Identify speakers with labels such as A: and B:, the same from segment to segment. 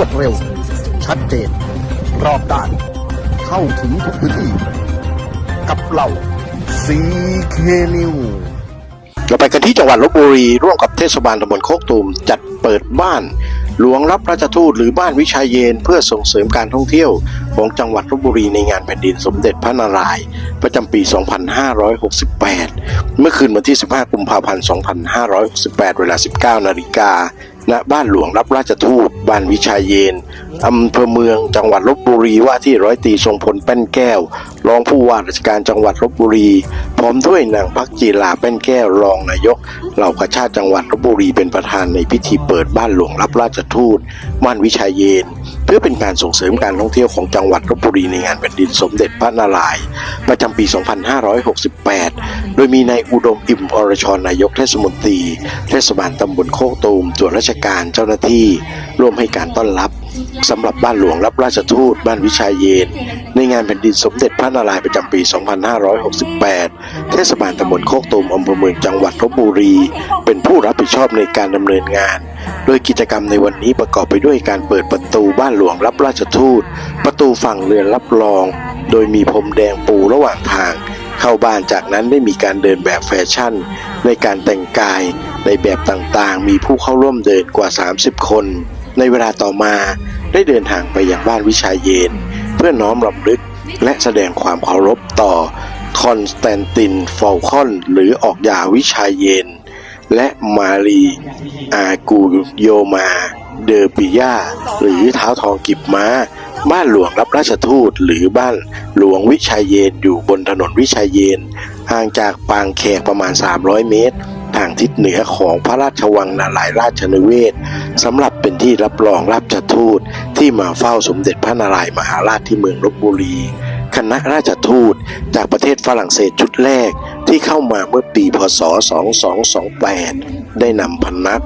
A: วดเร็ว ชัดเจน รอบด้าน เข้าถึงทุกพื้นที่ กับเราซีเคนิว
B: เราไปกันที่จังหวัดลบบุรี ร่วมกับเทศบาลตำบลโคกตูม จัดเปิดบ้าน หลวงรับราชทูตหรือบ้านวิชัยเยน เพื่อส่งเสริมการท่องเที่ยวของจังหวัดลบบุรีในงานแผ่นดินสมเด็จพระนารายณ์ประจำปี 2568 เมื่อคืนวันที่ 15 กุมภาพันธ์ 2568 เวลา 19 นาฬิกา ณบ้านหลวงรับราชทูตบ้านวิชัยเยนอำเภอเมืองจังหวัดลบบุรีว่าที่ร้อยตีทรงพลแป้นแก้ว รองผู้ว่าราชการจังหวัดลบบุรี พร้อมด้วยนางพักจีลาแป้นแก้วรองนายก เหล่ากาชาติจังหวัดลบบุรีเป็นประธานในพิธีเปิดบ้านหลวงรับราชทูตบ้านวิชัยเยน เพื่อเป็นการส่งเสริมการท่องเที่ยวของจังหวัดลบบุรีในงานแผ่นดินสมเด็จพระนารายณ์ประจำปี 2568 โดยมีนายอุดมอิ่มอรชรนายกเทศมนตรี เทศบาลตำบลโคกตูมส่วนราชการเจ้าหน้าที่ ร่วมให้การต้อนรับสำหรับบ้านหลวงรับราชทูตบ้านวิชัยเยน ในงานแผ่นดินสมเด็จพระนารายณ์ประจำปี 2568 เทศบาลตำบลโคกตูมอำเภอเมืองจังหวัดลบบุรี เป็นผู้รับผิดชอบในการดำเนินงาน โดยกิจกรรมในวันนี้ประกอบไปด้วยการเปิดประตูบ้านหลวงรับราชทูต ประตูฝั่งเรือนรับรอง โดยมีพรมแดงปูระหว่างทาง เข้าบ้านจากนั้นได้มีการเดินแบบแฟชั่น ในการแต่งกายในแบบต่างๆ มีผู้เข้าร่วมเดินกว่า 30 คน ในเวลาต่อมาได้เดินทางไปยังบ้านวิชายเยน เพื่อน้อมรำลึกและแสดงความเคารพต่อคอนสแตนตินฟอลคอนหรือออกยาวิชายเยน และมารีอากูโยมาเดอปิยาหรือเท้าทองกิบม้า บ้านหลวงรับราชทูตหรือบ้าน หลวงวิชัยเยนอยู่บนถนนวิชัยเยน ห่างจากปางแขกประมาณ 300 เมตร ทางทิศเหนือของพระราชวังนาลายราชนิเวศสำหรับเป็นที่รับรองราชทูตที่มาเฝ้าสมเด็จพระนารายมหาราชที่เมืองลบบุรี คณะราชทูตจากประเทศฝรั่งเศสชุดแรกที่เข้ามาเมื่อปีพศ 2228 ได้นำพนัก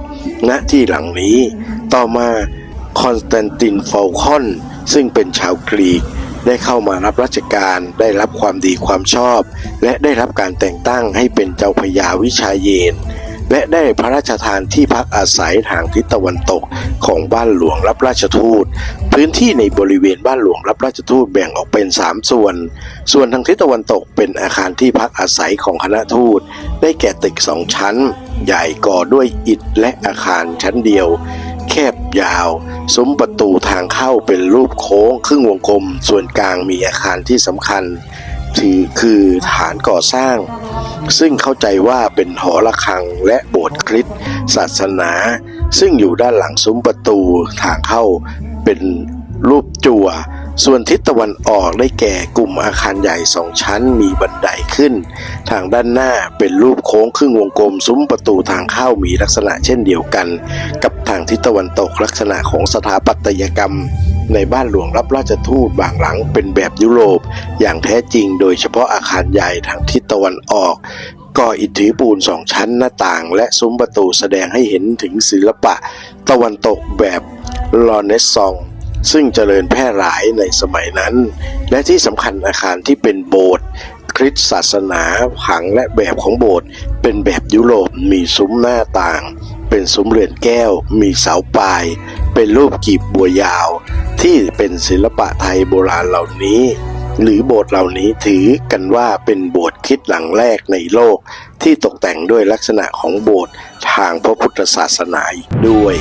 B: ณที่หลังนี้ ต่อมาคอนสแตนตินฟอลคอน ซึ่งเป็นชาวกรีก ได้เข้ามารับราชการได้รับความดีความชอบ และได้รับการแต่งตั้งให้เป็นเจ้าพระยาวิชาเยน และได้พระราชทานที่พักอาศัยทางทิศตะวันตกของบ้านหลวงรับราชทูต พื้นที่ในบริเวณบ้านหลวงรับราชทูตแบ่งออกเป็น 3 ส่วน ส่วนทางทิศตะวันตกเป็นอาคารที่พักอาศัยของคณะทูต ได้แก่ตึกสองชั้น ใหญ่ก่อด้วยอิฐและอาคารชั้นเดียว แคบยาวซุ้มประตูทางเข้าเป็นรูปโค้งครึ่งวงกลม ส่วนกลางมีอาคารที่สำคัญคือคือฐานก่อสร้าง ซึ่งเข้าใจว่าเป็นหอระฆังและโบสถ์คริสต์ศาสนา ซึ่งอยู่ด้านหลังซุ้มประตูทางเข้าเป็นรูปจั่ว ส่วนทิศตะวันออกได้แก่กลุ่มอาคารใหญ่สองชั้นมีบันไดขึ้น ทางด้านหน้าเป็นรูปโค้งครึ่งวงกลมซุ้มประตูทางเข้ามีลักษณะเช่นเดียวกัน กับทางทิศตะวันตกลักษณะของสถาปัตยกรรม ในบ้านหลวงรับราชทูตบางหลังเป็นแบบยุโรป อย่างแท้จริงโดยเฉพาะอาคารใหญ่ทางทิศตะวันออกก่ออิฐถือปูนสองชั้นหน้าต่างและซุ้มประตูแสดงให้เห็นถึงศิลปะ ตะวันตกแบบลอเนสซอง ซึ่งเจริญแพร่หลายในสมัยนั้น และที่สำคัญอาคารที่เป็นโบสถ์คริสต์ศาสนาผังและแบบของโบสถ์เป็นแบบยุโรปมีซุ้มหน้าต่าง เป็นซุ้มเรือนแก้ว มีเสาปลาย เป็นรูปกีบบัวยาว ที่เป็นศิลปะไทยโบราณเหล่านี้ หรือโบสถ์เหล่านี้ถือกันว่าเป็นโบสถ์คริดหลังแรกในโลก ที่ตกแต่งด้วยลักษณะของโบสถ์ทางพระพุทธศาสนาด้วย